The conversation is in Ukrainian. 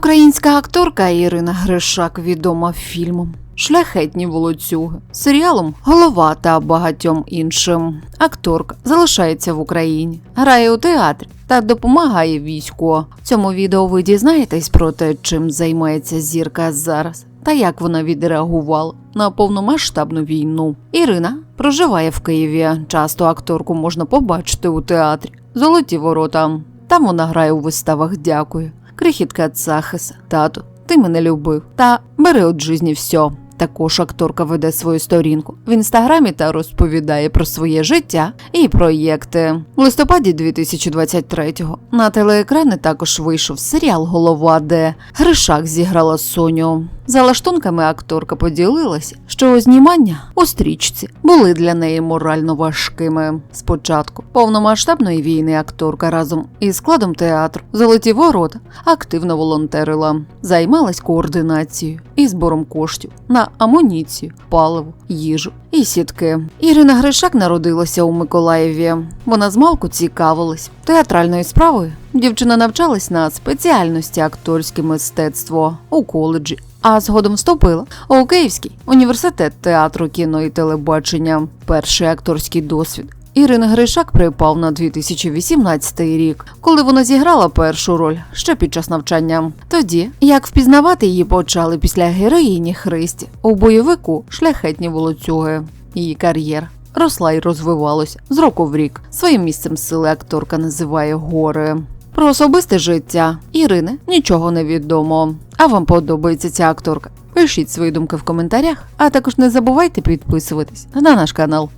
Українська акторка Ірина Гришак відома фільмом. Шляхетні волоцюги, серіалом Голова та багатьом іншим. Акторка залишається в Україні, грає у театрі та допомагає війську. В цьому відео ви дізнаєтесь про те, чим займається зірка зараз та як вона відреагувала на повномасштабну війну. Ірина проживає в Києві. Часто акторку можна побачити у театрі. Золоті ворота. Там вона грає у виставах Дякую. Крихітка Цахиса, тату, ти мене любив. Та бери от жизні все. Також акторка веде свою сторінку в інстаграмі та розповідає про своє життя і проєкти. В листопаді 2023-го на телеекрани також вийшов серіал Голова, де Гришак зіграла Соню. За лаштунками акторка поділилася, що знімання у стрічці були для неї морально важкими. Спочатку повномасштабної війни акторка разом із складом театру Золоті ворота активно волонтерила, займалась координацією і збором коштів на амуніцію, паливо, їжу і сітки. Ірина Гришак народилася у Миколаєві. Вона змалку цікавилась театральною справою. Дівчина навчалась на спеціальності акторське мистецтво у коледжі, а згодом вступила у Київський університет театру, кіно і телебачення. Перший акторський досвід. Ірина Гришак припав на 2018 рік, коли вона зіграла першу роль ще під час навчання. Тоді, як впізнавати її почали після героїні Христі у бойовику шляхетні волоцюги. Її кар'єра росла і розвивалася з року в рік. Своїм місцем сили акторка називає гори. Про особисте життя Ірини нічого не відомо. А вам подобається ця акторка? Пишіть свої думки в коментарях, а також не забувайте підписуватись на наш канал.